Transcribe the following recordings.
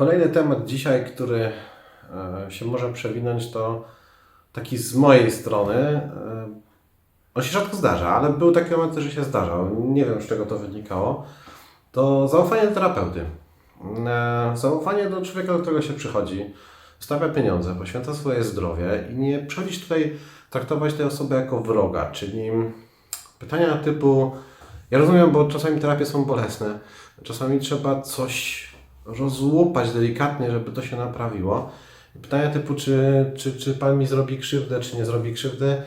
Kolejny temat dzisiaj, który e, się może przewinąć, to taki z mojej strony. e, On się rzadko zdarza, ale był taki moment, że się zdarzał. Nie wiem, z czego to wynikało. To zaufanie do terapeuty. E, Zaufanie do człowieka, do którego się przychodzi, stawia pieniądze, poświęca swoje zdrowie i nie przychodzić tutaj traktować tej osoby jako wroga, czyli pytania typu ja rozumiem, bo czasami terapie są bolesne, czasami trzeba coś rozłupać delikatnie, żeby to się naprawiło. Pytania typu, czy, czy, czy Pan mi zrobi krzywdę, czy nie zrobi krzywdy,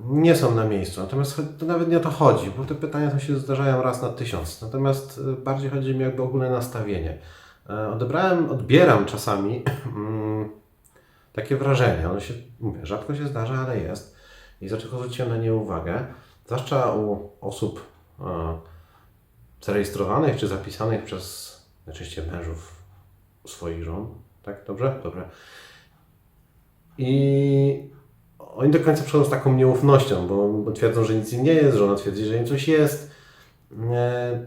nie są na miejscu. Natomiast to nawet nie o to chodzi, bo te pytania to się zdarzają raz na tysiąc. Natomiast y, bardziej chodzi mi jakby ogólne nastawienie. E, Odebrałem, odbieram czasami mm, takie wrażenie. Ono się, mówię, rzadko się zdarza, ale jest. I dlaczego zwróciłem na nie uwagę? Zwłaszcza u osób e, zarejestrowanych czy zapisanych przez najczęściej mężów swoich żon. Tak? Dobrze? Dobrze. I oni do końca przychodzą z taką nieufnością, bo, bo twierdzą, że nic im nie jest, żona twierdzi, że im coś jest. E,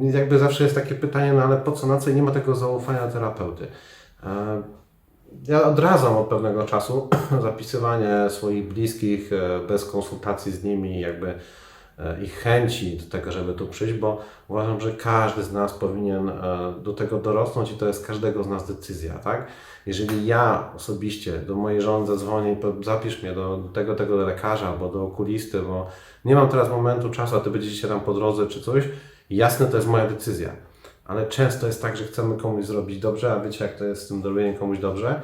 jakby zawsze jest takie pytanie, no ale po co, na co i nie ma tego zaufania terapeuty. E, ja odradzam od pewnego czasu zapisywanie swoich bliskich e, bez konsultacji z nimi, jakby ich chęci do tego, żeby tu przyjść, bo uważam, że każdy z nas powinien e, do tego dorosnąć i to jest każdego z nas decyzja, tak? Jeżeli ja osobiście do mojej żony zadzwonię i zapisz mnie do tego, tego lekarza albo do okulisty, bo nie mam teraz momentu czasu, a ty będziecie tam po drodze czy coś, jasne, to jest moja decyzja. Ale często jest tak, że chcemy komuś zrobić dobrze, a wiecie, jak to jest z tym robieniem komuś dobrze.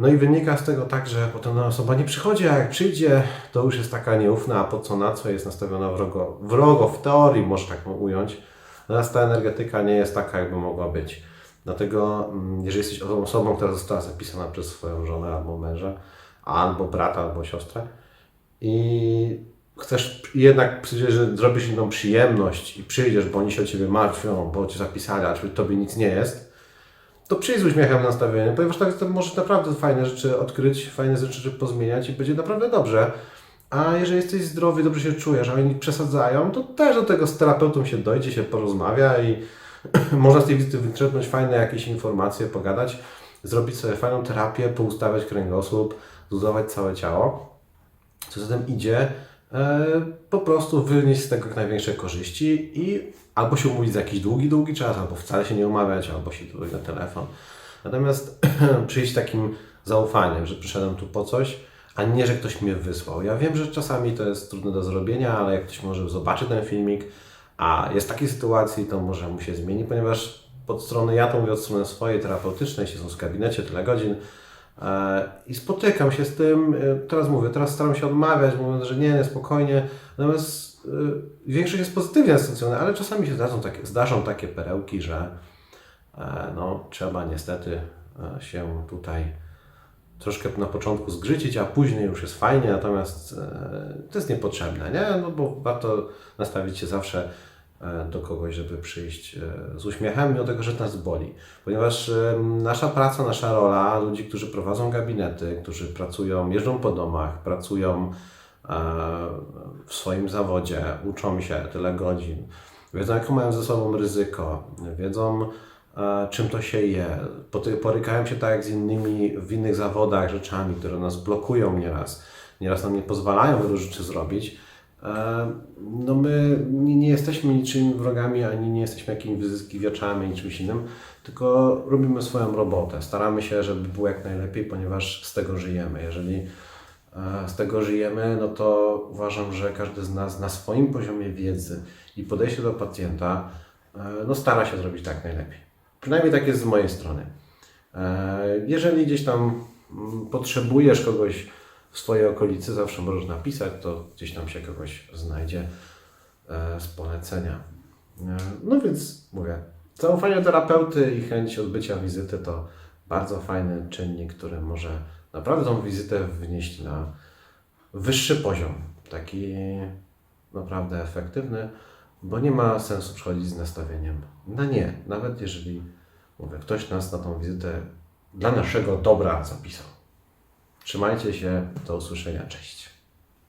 No i wynika z tego tak, że potem ta osoba nie przychodzi, a jak przyjdzie, to już jest taka nieufna, a po co na co jest nastawiona wrogo, wrogo w teorii, może tak ująć. Natomiast ta energetyka nie jest taka, jakby mogła być. Dlatego, mm, jeżeli jesteś osobą- która została zapisana przez swoją żonę albo męża, albo brata, albo siostrę i chcesz jednak że zrobisz im tą przyjemność i przyjdziesz, bo oni się o Ciebie martwią, bo Cię zapisali, a Tobie nic nie jest, to przyjdź z uśmiechem nastawiony, ponieważ tak to może naprawdę fajne rzeczy odkryć, fajne rzeczy pozmieniać i będzie naprawdę dobrze. A jeżeli jesteś zdrowy, dobrze się czujesz, a oni przesadzają, to też do tego z terapeutą się dojdzie, się porozmawia i można z tej wizyty wytrzepnąć fajne jakieś informacje, pogadać, zrobić sobie fajną terapię, poustawiać kręgosłup, zbudować całe ciało. Co za tym idzie, po prostu wynieść z tego jak największe korzyści i albo się umówić za jakiś długi, długi czas, albo wcale się nie umawiać, albo się tu na telefon. Natomiast przyjść takim zaufaniem, że przyszedłem tu po coś, a nie, że ktoś mnie wysłał. Ja wiem, że czasami to jest trudne do zrobienia, ale jak ktoś może zobaczy ten filmik, a jest w takiej sytuacji, to może mu się zmieni, ponieważ od strony, ja to mówię od strony swojej terapeutycznej, siedzę w gabinecie tyle godzin e, i spotykam się z tym, e, teraz mówię, teraz staram się odmawiać, mówiąc, że nie, nie, spokojnie, natomiast e, większość jest pozytywnie nastawiona, ale czasami się zdarzą takie, zdarzą takie perełki, że e, no, trzeba niestety e, się tutaj troszkę na początku zgrzycić, a później już jest fajnie, natomiast e, to jest niepotrzebne, nie? No bo warto nastawić się zawsze e, do kogoś, żeby przyjść e, z uśmiechem, mimo tego, że nas boli. Ponieważ e, nasza praca, nasza rola, ludzi, którzy prowadzą gabinety, którzy pracują, jeżdżą po domach, pracują e, w swoim zawodzie, uczą się tyle godzin, wiedzą, jaką mają ze sobą ryzyko, wiedzą, e, czym to się je. Porykają się tak jak z innymi w innych zawodach rzeczami, które nas blokują nieraz, nieraz nam nie pozwalają wielu rzeczy zrobić. No my nie, jesteśmy niczym wrogami, ani nie jesteśmy jakimiś wyzyskiwaczami, ani czymś innym, tylko robimy swoją robotę. Staramy się, żeby było jak najlepiej, ponieważ z tego żyjemy. Jeżeli z tego żyjemy, no to uważam, że każdy z nas na swoim poziomie wiedzy i podejście do pacjenta no stara się zrobić tak najlepiej. Przynajmniej tak jest z mojej strony. Jeżeli gdzieś tam mm, potrzebujesz kogoś w swojej okolicy, zawsze możesz napisać, to gdzieś tam się kogoś znajdzie e, z polecenia. E, No więc mówię, zaufanie terapeuty i chęć odbycia wizyty to bardzo fajny czynnik, który może naprawdę tą wizytę wnieść na wyższy poziom, taki naprawdę efektywny, bo nie ma sensu przychodzić z nastawieniem na nie, nawet jeżeli mówię, ktoś nas na tą wizytę dla naszego dobra zapisał. Trzymajcie się, do usłyszenia, cześć.